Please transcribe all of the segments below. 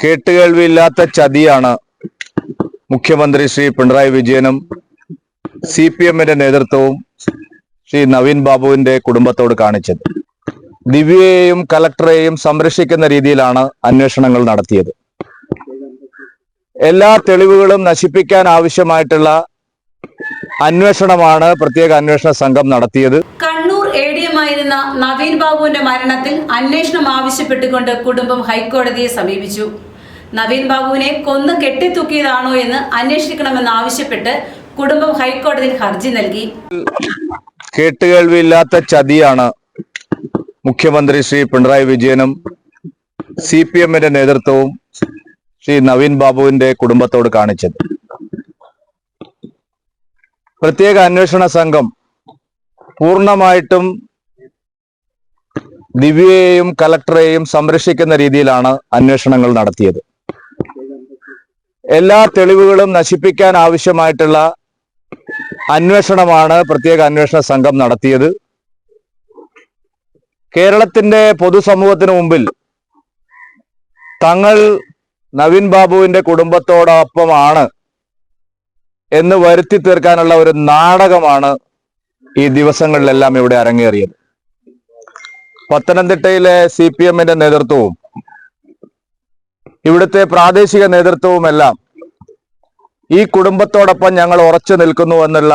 കേട്ടുകേൾവിയില്ലാത്ത ചതിയാണ് മുഖ്യമന്ത്രി ശ്രീ പിണറായി വിജയനും C P എമ്മിന്റെ നേതൃത്വവും ശ്രീ നവീൻ ബാബുവിന്റെ കുടുംബത്തോട് കാണിച്ചത്. ദിവ്യയെയും കലക്ടറെയും സംരക്ഷിക്കുന്ന രീതിയിലാണ് അന്വേഷണങ്ങൾ നടത്തിയത്. എല്ലാ തെളിവുകളും നശിപ്പിക്കാൻ ആവശ്യമായിട്ടുള്ള അന്വേഷണമാണ് പ്രത്യേക അന്വേഷണ സംഘം നടത്തിയത്. കണ്ണൂർ എ ഡി എം ആയിരുന്ന നവീൻ ബാബുവിന്റെ മരണത്തിൽ അന്വേഷണം ആവശ്യപ്പെട്ടുകൊണ്ട് കുടുംബം ഹൈക്കോടതിയെ സമീപിച്ചു. നവീൻ ബാബുവിനെ കൊന്ന് കെട്ടിത്തൂക്കിയതാണോ എന്ന് അന്വേഷിക്കണമെന്ന് ആവശ്യപ്പെട്ട് കുടുംബം ഹൈക്കോടതിയിൽ ഹർജി നൽകി. കേട്ടുകേൾവിയില്ലാത്ത ചതിയാണ് മുഖ്യമന്ത്രി ശ്രീ പിണറായി വിജയനും സി പി എമ്മിന്റെ നേതൃത്വവും ശ്രീ നവീൻ ബാബുവിന്റെ കുടുംബത്തോട് കാണിച്ചത്. പ്രത്യേക അന്വേഷണ സംഘം പൂർണമായിട്ടും ദിവ്യയെയും കലക്ടറെയും സംരക്ഷിക്കുന്ന രീതിയിലാണ് അന്വേഷണങ്ങൾ നടത്തിയത്. എല്ലാ തെളിവുകളും നശിപ്പിക്കാൻ ആവശ്യമായിട്ടുള്ള അന്വേഷണമാണ് പ്രത്യേക അന്വേഷണ സംഘം നടത്തിയത്. കേരളത്തിന്റെ പൊതുസമൂഹത്തിന് മുമ്പിൽ തങ്ങൾ നവീൻ ബാബുവിന്റെ കുടുംബത്തോടൊപ്പമാണ് എന്ന് വരുത്തി തീർക്കാനുള്ള ഒരു നാടകമാണ് ഈ ദിവസങ്ങളിലെല്ലാം ഇവിടെ അരങ്ങേറിയത്. പത്തനംതിട്ടയിലെ സി പി എമ്മിന്റെ നേതൃത്വവും ഇവിടുത്തെ പ്രാദേശിക നേതൃത്വവുമെല്ലാം ഈ കുടുംബത്തോടൊപ്പം ഞങ്ങൾ ഉറച്ചു നിൽക്കുന്നു എന്നുള്ള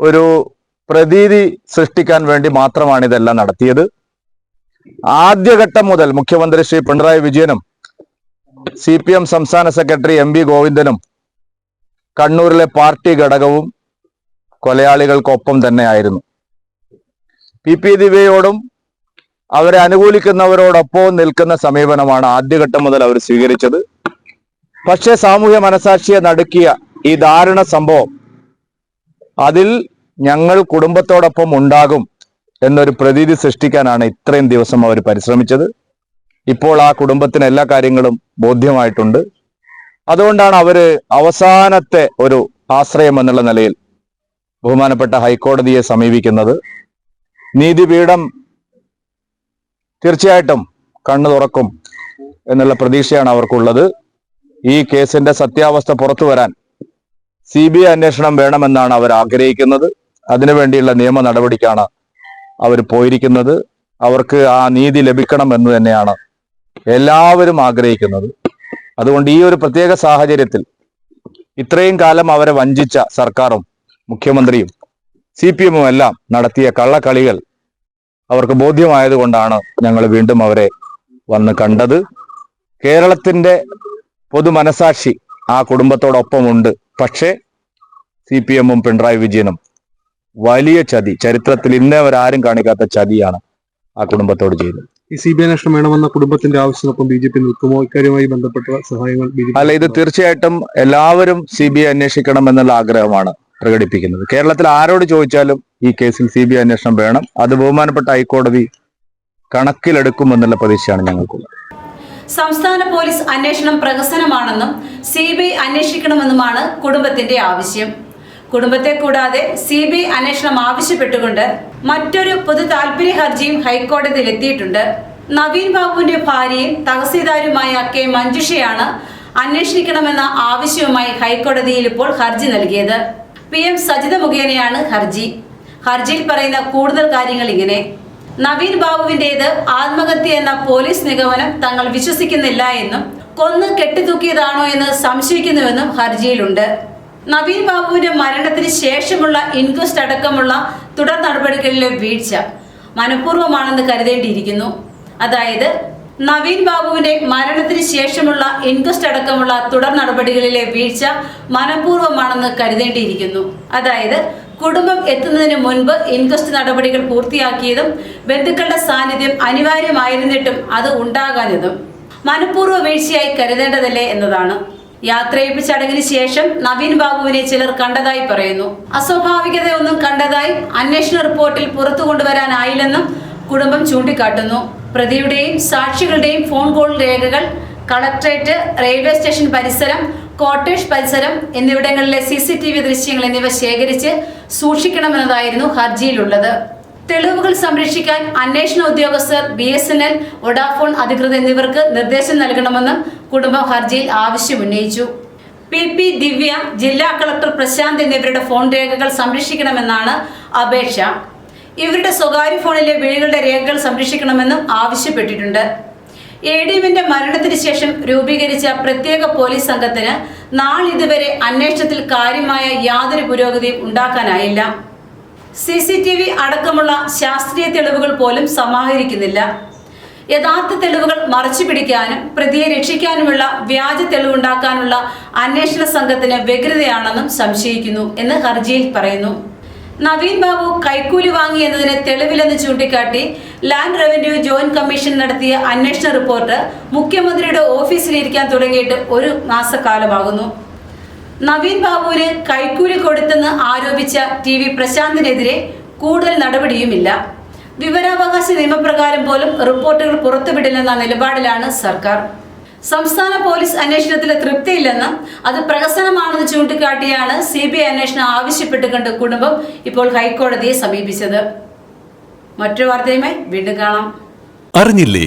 ഒരു പ്രതീതി സൃഷ്ടിക്കാൻ വേണ്ടി മാത്രമാണ് ഇതെല്ലാം നടത്തിയത്. ആദ്യഘട്ടം മുതൽ മുഖ്യമന്ത്രി ശ്രീ പിണറായി വിജയനും സി സംസ്ഥാന സെക്രട്ടറി എം ഗോവിന്ദനും കണ്ണൂരിലെ പാർട്ടി ഘടകവും കൊലയാളികൾക്കൊപ്പം തന്നെയായിരുന്നു പി. പി. ദിവ്യയോടും അവരെ അനുകൂലിക്കുന്നവരോടൊപ്പം നിൽക്കുന്ന സമീപനമാണ് ആദ്യഘട്ടം മുതൽ അവർ സ്വീകരിച്ചത്. പക്ഷേ സാമൂഹ്യ മനസാക്ഷിയെ നടുക്കിയ ഈ ദാരുണ സംഭവം അതിൽ ഞങ്ങൾ കുടുംബത്തോടൊപ്പം ഉണ്ടാകും എന്നൊരു പ്രതീതി സൃഷ്ടിക്കാനാണ് ഇത്രയും ദിവസം അവർ പരിശ്രമിച്ചത്. ഇപ്പോൾ ആ കുടുംബത്തിന് എല്ലാ കാര്യങ്ങളും ബോധ്യമായിട്ടുണ്ട്. അതുകൊണ്ടാണ് അവർ അവസാനത്തെ ഒരു ആശ്രയം എന്നുള്ള നിലയിൽ ബഹുമാനപ്പെട്ട ഹൈക്കോടതിയെ സമീപിക്കുന്നത്. നീതിപീഠം തീർച്ചയായിട്ടും കണ്ണു തുറക്കും എന്നുള്ള പ്രതീക്ഷയാണ് അവർക്കുള്ളത്. ഈ കേസിന്റെ സത്യാവസ്ഥ പുറത്തു വരാൻ സി ബി ഐ അന്വേഷണം വേണമെന്നാണ് അവർ ആഗ്രഹിക്കുന്നത്. അതിനുവേണ്ടിയുള്ള നിയമ നടപടിക്കാണ് അവർ പോയിരിക്കുന്നത്. അവർക്ക് ആ നീതി ലഭിക്കണം എന്ന് തന്നെയാണ് എല്ലാവരും ആഗ്രഹിക്കുന്നത്. അതുകൊണ്ട് ഈ ഒരു പ്രത്യേക സാഹചര്യത്തിൽ ഇത്രയും കാലം അവരെ വഞ്ചിച്ച സർക്കാരും മുഖ്യമന്ത്രിയും സി പി എമ്മും എല്ലാം നടത്തിയ കള്ളക്കളികൾ അവർക്ക് ബോധ്യമായതുകൊണ്ടാണ് ഞങ്ങൾ വീണ്ടും അവരെ വന്ന് കണ്ടത്. കേരളത്തിന്റെ പൊതു മനസാക്ഷി ആ കുടുംബത്തോടൊപ്പമുണ്ട്. പക്ഷേ സി പി എമ്മും പിണറായി വിജയനും വലിയ ചതി ചരിത്രത്തിൽ ഇന്നേ ആരും കാണിക്കാത്ത ചതിയാണ് ആ കുടുംബത്തോട് ചെയ്തത് ഈ സി ബി ഐ അന്വേഷണം വേണമെന്ന കുടുംബത്തിന്റെ ആവശ്യത്തിനൊപ്പം ബി ജെ പി നിൽക്കുമോ? ഇക്കാര്യവുമായി ബന്ധപ്പെട്ട സഹായങ്ങൾ അല്ല ഇത് തീർച്ചയായിട്ടും എല്ലാവരും സി ബി ഐ അന്വേഷിക്കണം എന്നുള്ള ആഗ്രഹമാണ്. പ്രകടിപ്പിക്കുന്നത്. കേരളത്തിൽ ആരോട് ചോദിച്ചാലും ഈ കേസിൽ സി ബി ഐ അന്വേഷണം വേണം. അത് ബഹുമാനപ്പെട്ട ഹൈക്കോടതി കണക്കിലെടുക്കുമെന്നുള്ള പ്രതീക്ഷയാണ് ഞങ്ങൾക്കുള്ളത്. സംസ്ഥാന പോലീസ് അന്വേഷണം പ്രഹസനമാണെന്നും സി ബി ഐ അന്വേഷിക്കണമെന്നുമാണ് കുടുംബത്തിന്റെ ആവശ്യം. കുടുംബത്തെ കൂടാതെ സി ബി ഐ അന്വേഷണം ആവശ്യപ്പെട്ടുകൊണ്ട് മറ്റൊരു പൊതു താൽപര്യ ഹർജിയും ഹൈക്കോടതിയിൽ എത്തിയിട്ടുണ്ട്. നവീൻ ബാബുവിന്റെ ഭാര്യയും തഹസീൽദാരുമായ കെ മഞ്ജുഷയാണ് അന്വേഷിക്കണമെന്ന ആവശ്യവുമായി ഹൈക്കോടതിയിൽ ഇപ്പോൾ ഹർജി നൽകിയത്. പി എം സജിത മുഖേനയാണ് ഹർജി. ഹർജിയിൽ പറയുന്ന കൂടുതൽ കാര്യങ്ങൾ ഇങ്ങനെ. നവീൻ ബാബുവിന്റേത് ആത്മഹത്യ എന്ന പോലീസ് നിഗമനം തങ്ങൾ വിശ്വസിക്കുന്നില്ല എന്നും കൊന്ന് കെട്ടിത്തൂക്കിയതാണോ എന്ന് സംശയിക്കുന്നുവെന്നും ഹർജിയിലുണ്ട്. നവീൻ ബാബുവിന്റെ മരണത്തിന് ശേഷമുള്ള ഇൻക്വസ്റ്റ് അടക്കമുള്ള തുടർ നടപടികളിലെ വീഴ്ച മനഃപൂർവമാണെന്ന് കരുതേണ്ടിയിരിക്കുന്നു. അതായത് നവീൻ ബാബുവിന്റെ മരണത്തിന് ശേഷമുള്ള ഇൻക്വസ്റ്റ് അടക്കമുള്ള തുടർ നടപടികളിലെ വീഴ്ച മനഃപൂർവമാണെന്ന് കരുതേണ്ടിയിരിക്കുന്നു. അതായത് കുടുംബം എത്തുന്നതിന് മുൻപ് ഇൻക്വസ്റ്റ് നടപടികൾ പൂർത്തിയാക്കിയതും ബന്ധുക്കളുടെ സാന്നിധ്യം അനിവാര്യമായിരുന്നിട്ടും അത് ഉണ്ടാകാഞ്ഞതും മനഃപൂർവ വീഴ്ചയായി കരുതേണ്ടതല്ലേ എന്നതാണ്. യാത്രയപ്പ് ചടങ്ങിന് ശേഷം നവീൻ ബാബുവിനെ ചിലർ കണ്ടതായി പറയുന്നു. അസ്വാഭാവികതയൊന്നും കണ്ടതായി അന്വേഷണ റിപ്പോർട്ടിൽ പുറത്തു കൊണ്ടുവരാനായില്ലെന്നും കുടുംബം ചൂണ്ടിക്കാട്ടുന്നു. പ്രതിയുടെയും സാക്ഷികളുടെയും ഫോൺ കോൾ രേഖകൾ കളക്ട്രേറ്റ് റെയിൽവേ സ്റ്റേഷൻ പരിസരം കോട്ടേഴ്സ് പരിസരം എന്നിവിടങ്ങളിലെ സി സി ടി വി ദൃശ്യങ്ങൾ എന്നിവ ശേഖരിച്ച് സൂക്ഷിക്കണമെന്നതായിരുന്നു ഹർജിയിലുള്ളത്. തെളിവുകൾ സംരക്ഷിക്കാൻ അന്വേഷണ ഉദ്യോഗസ്ഥർ B S N L Vodafone അധികൃതർ എന്നിവർക്ക് നിർദ്ദേശം നൽകണമെന്നും കുടുംബം ഹർജിയിൽ ആവശ്യമുന്നയിച്ചു. പി പി ദിവ്യ ജില്ലാ കളക്ടർ പ്രശാന്ത് എന്നിവരുടെ ഫോൺ രേഖകൾ സംരക്ഷിക്കണമെന്നാണ് അപേക്ഷ. ഇവരുടെ സ്വകാര്യ ഫോണിലെ വിളികളുടെ രേഖകൾ സംരക്ഷിക്കണമെന്നും ആവശ്യപ്പെട്ടിട്ടുണ്ട്. എ ഡി എമ്മിന്റെ മരണത്തിന് ശേഷം രൂപീകരിച്ച പ്രത്യേക പോലീസ് സംഘത്തിന് നാളിതുവരെ അന്വേഷണത്തിൽ കാര്യമായ യാതൊരു പുരോഗതിയും ഉണ്ടാക്കാനായില്ല. സി സി ടി വി അടക്കമുള്ള ശാസ്ത്രീയ തെളിവുകൾ പോലും സമാഹരിക്കുന്നില്ല. യഥാർത്ഥ തെളിവുകൾ മറച്ചു പിടിക്കാനും പ്രതിയെ രക്ഷിക്കാനുമുള്ള വ്യാജ തെളിവുണ്ടാക്കാനുള്ള അന്വേഷണ സംഘത്തിന് വ്യഗ്രതയാണെന്നും സംശയിക്കുന്നു എന്ന് ഹർജിയിൽ പറയുന്നു. നവീൻ ബാബു കൈക്കൂലി വാങ്ങി എന്നതിന് തെളിവില്ലെന്ന് ചൂണ്ടിക്കാട്ടി ലാൻഡ് റവന്യൂ ജോയിന്റ് കമ്മീഷൻ നടത്തിയ അന്വേഷണ റിപ്പോർട്ട് മുഖ്യമന്ത്രിയുടെ ഓഫീസിലിരിക്കാൻ തുടങ്ങിയിട്ട് ഒരു മാസക്കാലമാകുന്നു. നവീൻ ബാബുവിന് കൈക്കൂലി കൊടുത്തെന്ന് ആരോപിച്ച ടി വി പ്രശാന്തിനെതിരെ കൂടുതൽ നടപടിയുമില്ല. വിവരാവകാശ നിയമപ്രകാരം പോലും റിപ്പോർട്ടുകൾ പുറത്തുവിടില്ലെന്ന നിലപാടിലാണ് സർക്കാർ. സംസ്ഥാന പോലീസ് അന്വേഷണത്തിൽ തൃപ്തിയില്ലെന്ന് അത് പ്രഹസനമാണെന്ന് ചൂണ്ടിക്കാട്ടിയാണ് സി ബി ഐ അന്വേഷണം ആവശ്യപ്പെട്ടുകൊണ്ട് കുടുംബം ഇപ്പോൾ ഹൈക്കോടതിയെ സമീപിച്ചത്. മറ്റൊരു വാർത്തയുമായി വീണ്ടും കാണാം. അറിഞ്ഞില്ലേ